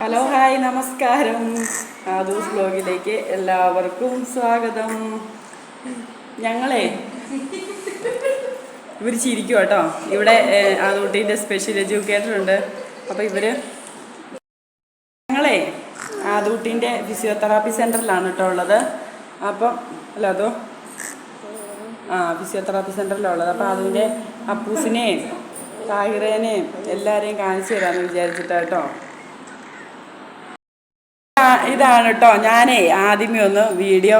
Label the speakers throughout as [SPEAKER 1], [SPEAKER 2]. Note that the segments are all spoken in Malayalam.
[SPEAKER 1] ഹലോ ഹായ് നമസ്കാരം. ആദൂസ് ബ്ലോഗിലേക്ക് എല്ലാവർക്കും സ്വാഗതം. ഞങ്ങളെ ഇവർ ചിരിക്കും കേട്ടോ. ഇവിടെ ആദൂട്ടീന്റെ സ്പെഷ്യൽ എഡ്യൂക്കേറ്റർ ഉണ്ട്. അപ്പോൾ ഇവർ ഞങ്ങളെ ആദൂട്ടീന്റെ ഫിസിയോതെറാപ്പി സെന്ററിലാണ് കേട്ടോ ഉള്ളത്. അപ്പം അല്ല അതോ? ആ ഫിസിയോതെറാപ്പി സെന്ററിലുള്ളത് അപ്പോൾ അതിന്റെ അപ്പൂസിനെയും താഹിറേനെയും എല്ലാവരെയും കാണിച്ചു തരാമെന്ന് ആ, ഇതാണ് കേട്ടോ. ഞാനേ ആദ്യമേ ഒന്ന് വീഡിയോ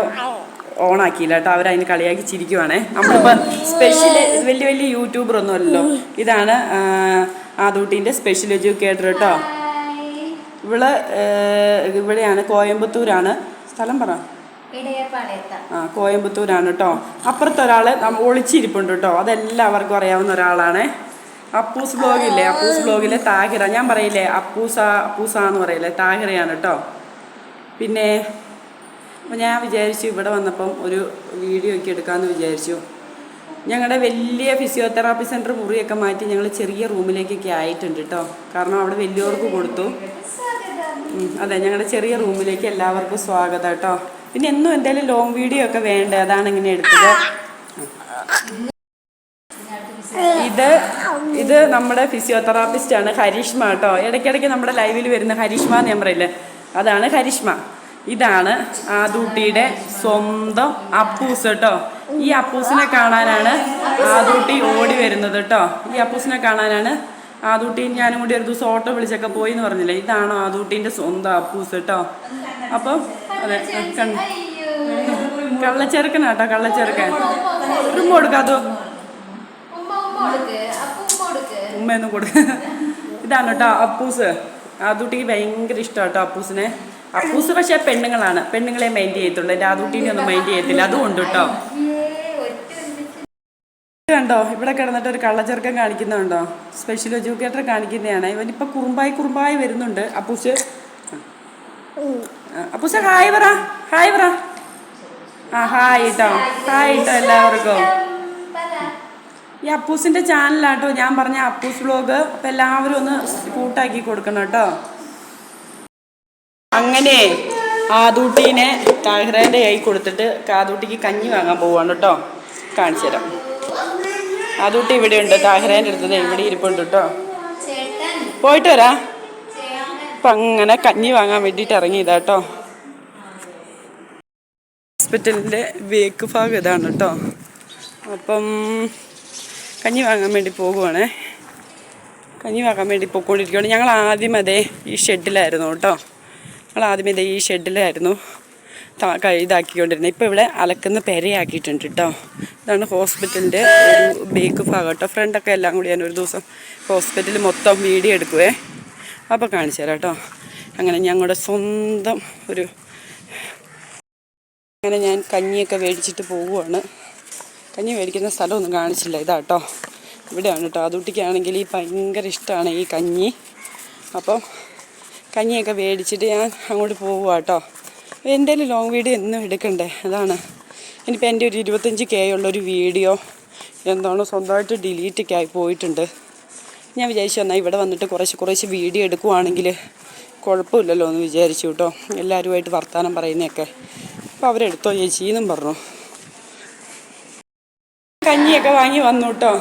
[SPEAKER 1] ഓൺ ആക്കിയില്ല കേട്ടോ അവരതിന് കളിയാക്കി ചിരിക്കുവാണേ. നമ്മളിപ്പോൾ സ്പെഷ്യൽ വലിയ വലിയ യൂട്യൂബർ ഒന്നും അല്ലല്ലോ. ഇതാണ് ആദൂട്ടിന്റെ ആദൂട്ടീന്റെ സ്പെഷ്യൽ എഡ്യൂക്കേറ്റർ കേട്ടോ. ഇവൾ ഇവിടെയാണ് കോയമ്പത്തൂരാണ്. സ്ഥലം പറ. ആ കോയമ്പത്തൂരാണ് കേട്ടോ. അപ്പുറത്തെ ഒരാൾ ഒളിച്ചിരിപ്പുണ്ട് കേട്ടോ. അതെല്ലാവർക്കും അറിയാവുന്ന ഒരാളാണ്. അപ്പൂസ് ബ്ലോഗില്ലേ? അപ്പൂസ് ബ്ലോഗിലെ താഹിറ. ഞാൻ പറയില്ലേ അപ്പൂസ അപ്പൂസ എന്ന് പറയില്ലേ? താഹിറയാണ് കേട്ടോ. പിന്നെ ഞാൻ വിചാരിച്ചു ഇവിടെ വന്നപ്പം ഒരു വീഡിയോ ഒക്കെ എടുക്കാമെന്ന് വിചാരിച്ചു. ഞങ്ങളുടെ വലിയ ഫിസിയോതെറാപ്പി സെന്റർ മുറിയൊക്കെ മാറ്റി ഞങ്ങൾ ചെറിയ റൂമിലേക്കൊക്കെ ആയിട്ടുണ്ട് കേട്ടോ കാരണം അവിടെ വലിയവർക്ക് കൊടുത്തു. അതെ ഞങ്ങളുടെ ചെറിയ റൂമിലേക്ക് എല്ലാവർക്കും സ്വാഗതം കേട്ടോ പിന്നെ എന്നും എന്തായാലും ലോങ് വീഡിയോ ഒക്കെ വേണ്ട? അതാണ് ഇങ്ങനെ എടുത്തത്. ഇത് ഇത് നമ്മുടെ ഫിസിയോതെറാപ്പിസ്റ്റ് ആണ് ഹരീഷ്മ കേട്ടോ ഇടയ്ക്കിടയ്ക്ക് നമ്മുടെ ലൈവിൽ വരുന്ന ഹരീഷ്മ എന്ന് ഞാൻ പറയില്ലേ? അതാണ് കരിഷ്മ. ഇതാണ് ആദൂട്ടിയുടെ സ്വന്തം അപ്പൂസ് കേട്ടോ. ഈ അപ്പൂസിനെ കാണാനാണ് ആദൂട്ടി ഓടി വരുന്നത് കേട്ടോ. ഈ അപ്പൂസിനെ കാണാനാണ് ആദൂട്ടിയും ഞാനും കൂടി ഒരു ദിവസം ഓട്ടോ വിളിച്ചൊക്കെ പോയി എന്ന് പറഞ്ഞില്ലേ? ഇതാണ് ആദൂട്ടിന്റെ സ്വന്തം അപ്പൂസ് കേട്ടോ. അപ്പം അതെ കള്ളച്ചെറുക്കനാട്ടോ കള്ളച്ചെറുക്കൻ. ഉമ്മ
[SPEAKER 2] കൊടുക്കാതോ
[SPEAKER 1] ഉമ്മയൊന്നും കൊടുക്ക. ഇതാണ് കേട്ടോ അപ്പൂസ്. ആദൂട്ടിക്ക് ഭയങ്കര ഇഷ്ടമാണ് കേട്ടോ അപ്പൂസിനെ. അപ്പൂസ് പക്ഷെ പെണ്ണുങ്ങളാണ്. പെണ്ണുങ്ങളെ മൈൻഡ് ചെയ്യത്തുള്ളൂ. ആദുട്ടീനെ ഒന്നും മൈൻഡ് ചെയ്യത്തില്ല. അതുകൊണ്ട് കേട്ടോ ണ്ടോ കണ്ടോ? ഇവിടെ കിടന്നിട്ട് ഒരു കള്ളച്ചെറുക്കൻ കാണിക്കുന്നുണ്ടോ? സ്പെഷ്യൽ എഡ്യൂക്കേറ്റർ കാണിക്കുന്നതാണ്. ഇവനിപ്പോൾ കുറുമ്പായി കുറുമ്പായി വരുന്നുണ്ട്. അപ്പൂസ്. അപ്പൂസ് ഹായ് പറ. ഹായ് പറ. ആ ഹായ് കേട്ടോ ഹായ് കേട്ടോ എല്ലാവർക്കും. ഈ അപ്പൂസിന്റെ ചാനലാട്ടോ ഞാൻ പറഞ്ഞ അപ്പൂസ് വ്ലോഗ് അപ്പൊ എല്ലാവരും ഒന്ന് കൂട്ടാക്കി കൊടുക്കണം കേട്ടോ. അങ്ങനെ ആദൂട്ടീനെ താഹിറേന്റെ കൈ കൊടുത്തിട്ട് കാദൂട്ടിക്ക് കഞ്ഞി വാങ്ങാൻ പോവാണ് കേട്ടോ. കാണിച്ചു തരാം. ആദൂട്ടി ഇവിടെ ഉണ്ട്. താഹിറേന്റെ അടുത്തത് ഇവിടെ ഇരിപ്പുണ്ട് കേട്ടോ. പോയിട്ട് വരാ. അപ്പം അങ്ങനെ കഞ്ഞി വാങ്ങാൻ വേണ്ടിയിട്ട് ഇറങ്ങിയതാ കേട്ടോ. ഹോസ്പിറ്റലിന്റെ വേക്ക് ഭാഗം ഇതാണ് കേട്ടോ. അപ്പം കഞ്ഞി വാങ്ങാൻ വേണ്ടി പോകുവാണ്. കഞ്ഞി വാങ്ങാൻ വേണ്ടി പോയിക്കൊണ്ടിരിക്കുകയാണ് ഞങ്ങൾ ആദ്യം അതേ ഈ ഷെഡിലായിരുന്നു കേട്ടോ. ഞങ്ങൾ ആദ്യം ഇതേ ഈ ഷെഡിലായിരുന്നു ഇതാക്കിക്കൊണ്ടിരുന്നത്. ഇപ്പോൾ ഇവിടെ അലക്കുന്ന പെരയാക്കിയിട്ടുണ്ട് കേട്ടോ. ഇതാണ് ഹോസ്പിറ്റലിന്റെ ഒരു ബേക്ക് ഭാഗം കേട്ടോ. ഫ്രണ്ടൊക്കെ എല്ലാം കൂടി ഞാൻ ഒരു ദിവസം ഹോസ്പിറ്റലിൽ മൊത്തം വീഡിയോ എടുക്കുവേ. അപ്പോൾ കാണിച്ചു തരാം കേട്ടോ. അങ്ങനെ ഞങ്ങളുടെ സ്വന്തം ഒരു അങ്ങനെ ഞാൻ കഞ്ഞിയൊക്കെ മേടിച്ചിട്ട് പോവുകയാണ് കഞ്ഞി മേടിക്കുന്ന സ്ഥലമൊന്നും കാണിച്ചില്ല. ഇതാ കേട്ടോ ഇവിടെയാണ് കേട്ടോ അതുട്ടിക്കാണെങ്കിൽ ഈ ഭയങ്കര ഇഷ്ടമാണ് ഈ കഞ്ഞി. അപ്പം കഞ്ഞിയൊക്കെ മേടിച്ചിട്ട് ഞാൻ അങ്ങോട്ട് പോവുക കേട്ടോ എന്റെ ലോങ് വീഡിയോ എന്നും എടുക്കണ്ടേ? അതാണ്. ഇനിയിപ്പോൾ എന്റെ ഒരു ഇരുപത്തഞ്ച് കെ ഉള്ളൊരു വീഡിയോ എന്താണോ സ്വന്തമായിട്ട് ഡിലീറ്റൊക്കെ ആയി പോയിട്ടുണ്ട്. ഞാൻ വിചാരിച്ചു എന്നാൽ ഇവിടെ വന്നിട്ട് കുറച്ച് കുറച്ച് വീഡിയോ എടുക്കുവാണെങ്കിൽ കുഴപ്പമില്ലല്ലോ എന്ന് വിചാരിച്ചു കേട്ടോ എല്ലാവരുമായിട്ട് വർത്തമാനം പറയുന്നതൊക്കെ. അപ്പോൾ അവരെടുത്തോ? ചേച്ചി എന്നും പറഞ്ഞു. കഞ്ഞിയൊക്കെ വാങ്ങി വന്നു കേട്ടോ.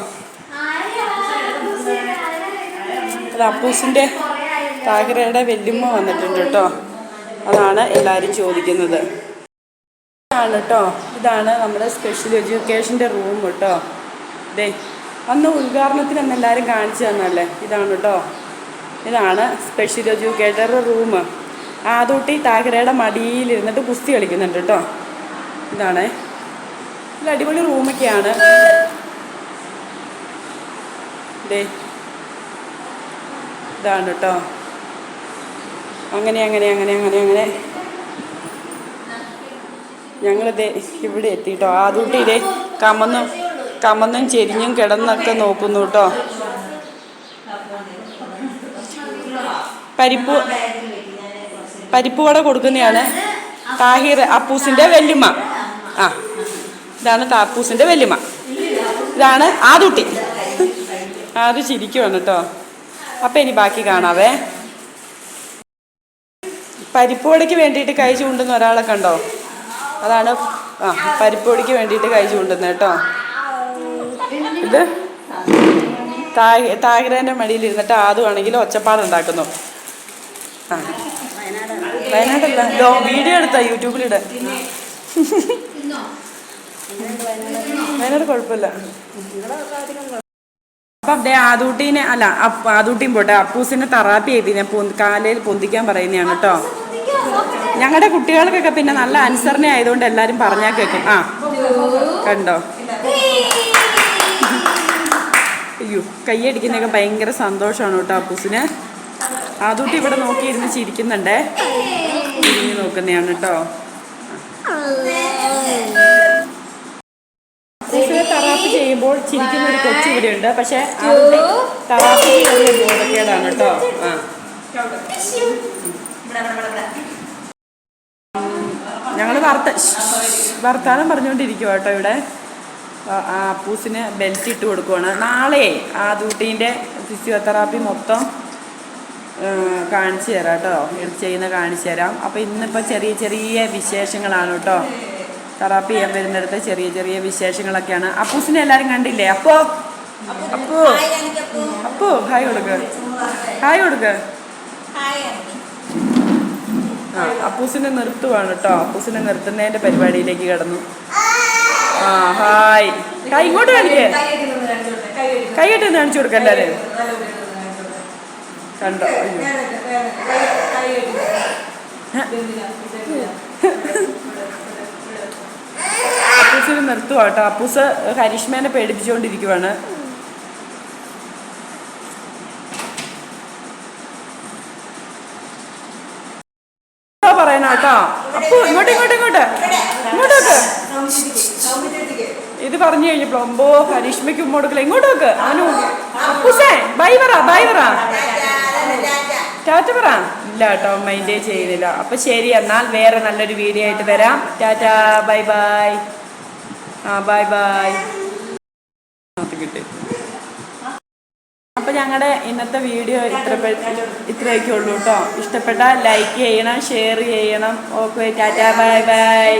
[SPEAKER 1] അത് അപ്പൂസിന്റെ താഹിറയുടെ വെല്ലുമ്മ വന്നിട്ടുണ്ട് കേട്ടോ. അതാണ് എല്ലാവരും ചോദിക്കുന്നത്. ഇതാണ് കേട്ടോ. ഇതാണ് നമ്മുടെ സ്പെഷ്യൽ എഡ്യൂക്കേഷന്റെ റൂം കേട്ടോ. ദേ അന്ന് ഉദ്ഘാടനത്തിന് അന്ന് എല്ലാവരും കാണിച്ചു തന്നല്ലേ ഇതാണ് കേട്ടോ. ഇതാണ് സ്പെഷ്യൽ എഡ്യൂക്കേറ്ററുടെ റൂം ആദ്യം താഹിറയുടെ മടിയിലിരുന്നിട്ട് കുസ്തി കളിക്കുന്നുണ്ട് കേട്ടോ. ഇതാണ് ഇത് അടിപൊളി റൂമൊക്കെയാണ്. ദേ. ഇതാണ് കേട്ടോ അങ്ങനെ അങ്ങനെ അങ്ങനെ അങ്ങനെ അങ്ങനെ. ഞങ്ങളിത് ഇവിടെ എത്തിട്ടോ ആദ്യത്തെ ഇതേ കമന്നും കമന്നും ചെരിഞ്ഞും കിടന്നൊക്കെ നോക്കുന്നു കേട്ടോ പരിപ്പ് പരിപ്പ് വട കൊടുക്കുന്നതാണ്. താഹിർ അപ്പൂസിന്റെ വെല്ലുമ്മ. ആ. ഇതാണ് താപ്പൂസിന്റെ വെല്ലുമ്മ ഇതാണ് ആദുട്ടി ആദ്യം ചിരിക്കുവാണ് കേട്ടോ. അപ്പം ഇനി ബാക്കി കാണാവേ. പരിപ്പോടിക്ക് വേണ്ടിയിട്ട് കൈ ചൂണ്ടുന്ന ഒരാളെ കണ്ടോ? അതാണ് ആ പരിപ്പോടിക്ക് വേണ്ടിയിട്ട് കൈ ചൂണ്ടുന്നത് കേട്ടോ. ഇത് താ- താഹിറേന്റെ മടിയിൽ ഇരുന്നിട്ട് ആദ്യമാണെങ്കിൽ ഒച്ചപ്പാടുണ്ടാക്കുന്നു ആ. വയനാടല്ല വീഡിയോ എടുത്താ? യൂട്യൂബിലിടാൻ വയനാട് കുഴപ്പമില്ല. അപ്പം ദേ ആദൂട്ടീനെ അല്ല ആദൂട്ടീം പോട്ടെ അപ്പൂസിനെ തെറാപ്പി ചെയ്തിനെ കാലയിൽ പൊന്തിക്കാൻ പറയുന്നതാണ് കേട്ടോ. ഞങ്ങളുടെ കുട്ടികൾക്കൊക്കെ പിന്നെ നല്ല അനുസരണ ആയതുകൊണ്ട് എല്ലാവരും പറഞ്ഞാൽ കേൾക്കും ആ കണ്ടോ? അയ്യോ കൈയടിക്കുന്നൊക്കെ ഭയങ്കര സന്തോഷമാണ് കേട്ടോ അപ്പൂസിന്. ആദൂട്ടി ഇവിടെ നോക്കിയിരുന്ന് ചിരിക്കുന്നുണ്ടേ. നോക്കുന്നതാണ് കേട്ടോ. ചെയ്യുമ്പോൾ ചിരിക്കുന്ന ഒരു കൊച്ചു ഇവിടെ ഉണ്ട്. പക്ഷെ ബോധക്കേടാണ് കേട്ടോ. ആ. ഞങ്ങൾ വർത്ത വർത്താനം പറഞ്ഞുകൊണ്ടിരിക്കുക കേട്ടോ ഇവിടെ. അപ്പൂസിന് ബെൽറ്റ് ഇട്ട് കൊടുക്കുവാണ്. നാളെ ആ ദൂട്ടീന്റെ ഫിസിയോതെറാപ്പി മൊത്തം കാണിച്ചു തരാം കേട്ടോ. ചെയ്യുന്ന കാണിച്ചു തരാം. അപ്പോൾ ഇന്നിപ്പോൾ ചെറിയ ചെറിയ വിശേഷങ്ങളാണ് കേട്ടോ. തെറാപ്പി ചെയ്യാൻ വരുന്നിടത്ത് ചെറിയ ചെറിയ വിശേഷങ്ങളൊക്കെയാണ്. അപ്പൂസിനെ എല്ലാരും കണ്ടില്ലേ? അപ്പോ അപ്പോ അപ്പോ ഹായ് കൊടുക്ക. ഹായ് കൊടുക്ക. ആ അപ്പൂസിനെ നിർത്തുവാണ് കേട്ടോ അപ്പൂസിനെ നിർത്തുന്നതിന്റെ പരിപാടിയിലേക്ക് കടന്നു. ആ ഹായ്. കൈ ഇങ്ങോട്ട് കാണിക്കേ. കൈ കെട്ടി കാണിച്ചു കൊടുക്ക എല്ലാരും കണ്ടോ? അയ്യോ. അപ്പൂസിനെ നിർത്തുവാ കേട്ടോ. അപ്പൂസ് ഹരീഷ്മേനെ പേടിപ്പിച്ചുകൊണ്ടിരിക്കുവാണ്. പറയണ അപ്പു ഇങ്ങോട്ട് ഇങ്ങോട്ട് ഇങ്ങോട്ട്. ഇങ്ങോട്ടേക്ക് ഇത് പറഞ്ഞു കഴിഞ്ഞപ്പോ അമ്പോ ഹരീഷ്മയ്ക്ക് ഉമ്മ കൊടുക്കില്ല. ഇങ്ങോട്ട് വെക്ക് അവനു അപ്പൂസേ ബൈ പറ ബൈ പറ. ടാറ്റ പറ. ഇല്ല കേട്ടോ മൈൻഡേ ചെയ്യുന്നില്ല അപ്പൊ ശരി എന്നാൽ വേറെ നല്ലൊരു വീഡിയോ ആയിട്ട് വരാം. Tata bye bye. ആ ബൈ ബൈ കിട്ടി. അപ്പൊ ഞങ്ങളുടെ ഇന്നത്തെ വീഡിയോ ഇത്ര ഇത്രയൊക്കെ ഉള്ളൂ കേട്ടോ ഇഷ്ടപ്പെട്ടാൽ ലൈക്ക് ചെയ്യണം ഷെയർ ചെയ്യണം. Okay tata bye bye